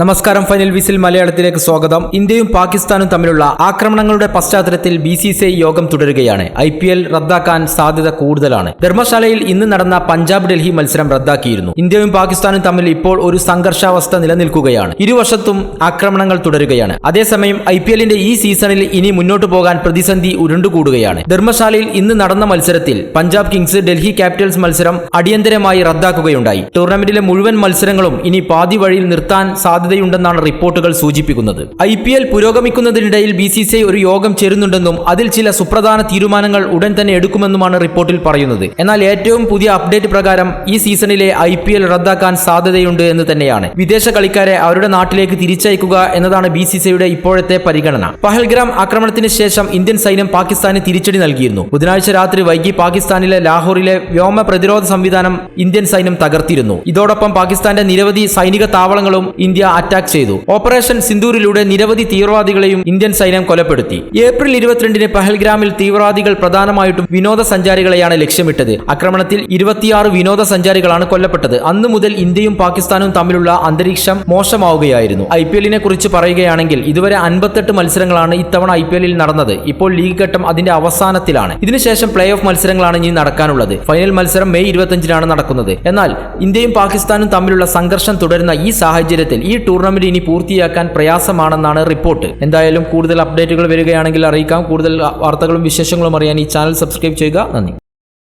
നമസ്കാരം final whistle മലയാളത്തിലേക്ക് സ്വാഗതം. ഇന്ത്യയും പാകിസ്ഥാനും തമ്മിലുള്ള ആക്രമണങ്ങളുടെ പശ്ചാത്തലത്തിൽ ബി സി സി ഐ യോഗം തുടരുകയാണ്. ഐ പി എൽ റദ്ദാക്കാൻ സാധ്യത കൂടുതലാണ്. ധർമ്മശാലയിൽ ഇന്ന് നടന്ന പഞ്ചാബ് ഡൽഹി മത്സരം റദ്ദാക്കിയിരുന്നു. ഇന്ത്യയും പാകിസ്ഥാനും തമ്മിൽ ഇപ്പോൾ ഒരു സംഘർഷാവസ്ഥ നിലനിൽക്കുകയാണ്. ഇരുവശത്തും ആക്രമണങ്ങൾ തുടരുകയാണ്. അതേസമയം ഐ പി എല്ലിന്റെ ഈ സീസണിൽ ഇനി മുന്നോട്ട് പോകാൻ പ്രതിസന്ധി ഉരുണ്ടുകൂടുകയാണ്. ധർമ്മശാലയിൽ ഇന്ന് നടന്ന മത്സരത്തിൽ പഞ്ചാബ് കിങ്സ് ഡൽഹി ക്യാപിറ്റൽസ് മത്സരം അടിയന്തരമായി റദ്ദാക്കുകയുണ്ടായി. ടൂർണമെന്റിലെ മുഴുവൻ മത്സരങ്ങളും ഇനി പാതി വഴിയിൽ നിർത്താൻ സാധ്യതയുണ്ടെന്നാണ് റിപ്പോർട്ടുകൾ സൂചിപ്പിക്കുന്നത്. ഐ പി എൽ പുരോഗമിക്കുന്നതിനിടയിൽ ബി സി സി ഐ ഒരു യോഗം ചേരുന്നുണ്ടെന്നും അതിൽ ചില സുപ്രധാന തീരുമാനങ്ങൾ ഉടൻ തന്നെ എടുക്കുമെന്നുമാണ് റിപ്പോർട്ടിൽ പറയുന്നത്. എന്നാൽ ഏറ്റവും പുതിയ അപ്ഡേറ്റ് പ്രകാരം ഈ സീസണിലെ ഐ പി എൽ റദ്ദാക്കാൻ സാധ്യതയുണ്ട് എന്ന് തന്നെയാണ്. വിദേശ കളിക്കാരെ അവരുടെ നാട്ടിലേക്ക് തിരിച്ചയക്കുക എന്നതാണ് ബി സി സി ഐയുടെ ഇപ്പോഴത്തെ പരിഗണന. പഹൽഗ്രാം ആക്രമണത്തിന് ശേഷം ഇന്ത്യൻ സൈന്യം പാകിസ്ഥാന് തിരിച്ചടി നൽകിയിരുന്നു. ബുധനാഴ്ച രാത്രി വൈകി പാകിസ്ഥാനിലെ ലാഹോറിലെ വ്യോമ പ്രതിരോധ സംവിധാനം ഇന്ത്യൻ സൈന്യം തകർത്തിരുന്നു. ഇതോടൊപ്പം പാകിസ്ഥാന്റെ നിരവധി സൈനിക താവളങ്ങളും ഇന്ത്യ അറ്റാക്ക് ചെയ്തു. ഓപ്പറേഷൻ സിന്ദൂരിലൂടെ നിരവധി തീവ്രവാദികളെയും ഇന്ത്യൻ സൈന്യം കൊലപ്പെടുത്തി. ഏപ്രിൽ ഇരുപത്തിരണ്ടിന് പഹൽഗ്രാമിൽ തീവ്രവാദികൾ പ്രധാനമായിട്ടും വിനോദസഞ്ചാരികളെയാണ് ലക്ഷ്യമിട്ടത്. ആക്രമണത്തിൽ ഇരുപത്തിയാറ് വിനോദസഞ്ചാരികളാണ് കൊല്ലപ്പെട്ടത്. അന്നു മുതൽ ഇന്ത്യയും പാകിസ്ഥാനും തമ്മിലുള്ള അന്തരീക്ഷം മോശമാവുകയായിരുന്നു. ഐ പി എല്ലിനെ കുറിച്ച് പറയുകയാണെങ്കിൽ ഇതുവരെ അൻപത്തെട്ട് മത്സരങ്ങളാണ് ഇത്തവണ ഐ പി എല്ലിൽ നടന്നത്. ഇപ്പോൾ ലീഗ് ഘട്ടം അതിന്റെ അവസാനത്തിലാണ്. ഇതിനുശേഷം പ്ലേ ഓഫ് മത്സരങ്ങളാണ് ഇനി നടക്കാനുള്ളത്. ഫൈനൽ മത്സരം മെയ് ഇരുപത്തിയഞ്ചിനാണ് നടക്കുന്നത്. എന്നാൽ ഇന്ത്യയും പാകിസ്ഥാനും തമ്മിലുള്ള സംഘർഷം തുടരുന്ന ഈ സാഹചര്യത്തിൽ ഈ ടൂർണമെന്റ് ഇനി പൂർത്തിയാക്കാൻ പ്രയാസമാണെന്നാണ് റിപ്പോർട്ട്. എന്തായാലും കൂടുതൽ അപ്ഡേറ്റുകൾ വരികയാണെങ്കിൽ അറിയിക്കാം. കൂടുതൽ വാർത്തകളും വിശേഷങ്ങളും അറിയാൻ ഈ ചാനൽ സബ്സ്ക്രൈബ് ചെയ്യുക. നന്ദി.